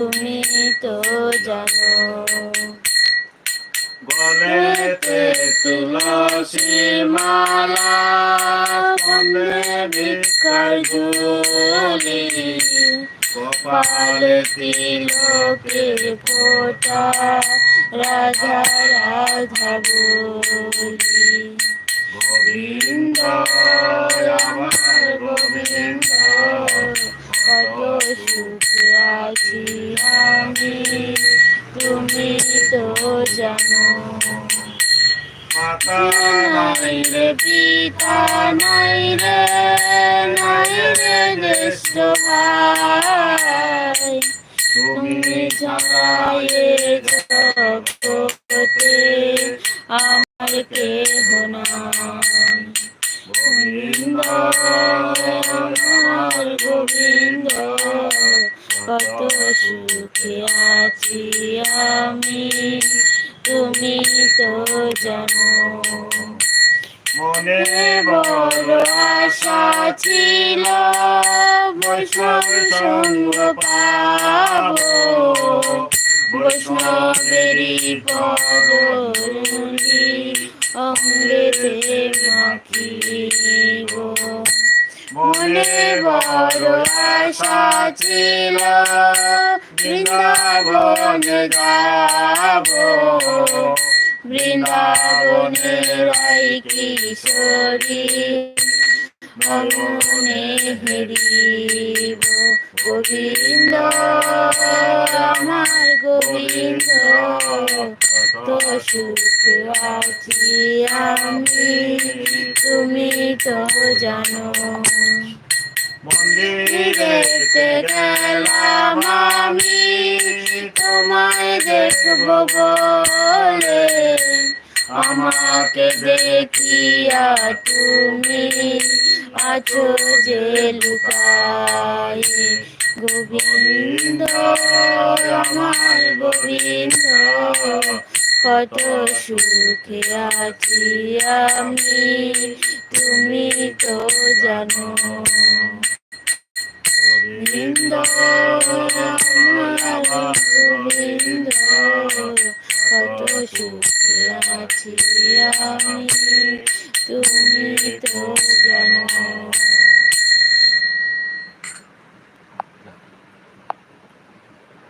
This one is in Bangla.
তুমি তো জানো। গলেতে তুলসী মালা কলে ভিক্ষার ঝুলি কপালে তিলকে ফোটা, রাধা রাধা বলি তুমি তো জানো। মাতা নাই রে পিতা নাই রে নাই রে দেশ তুমি ছাড়া কত সুখে আছি আমি? তুমি তো জানো। মনে বড় আশা ছিল? বৈষ্ণব সঙ্গ পাব। বৈষ্ণবেরই অঙ্গেতে মাখিব মনে বড় আশা ছিল বৃন্দাবনে যাব। বৃন্দাবনের রাই কিশোরী মনে হেরিব। গোবিন্দ আমার গোবিন্দ তো সুখ আমি তুমি তো জানো মন্দিরেতে গেলাম আমি তোমায় দেখব বলে আমাকে দেখিয়া তুমি আছো যে লুকায় গোবিন্দ আমার গোবিন্দ কত সুখে আছি আমি তুমি তো জানো। গোবিন্দ আমার গোবিন্দ কত সুখে আছি আমি তুমি তো জানো।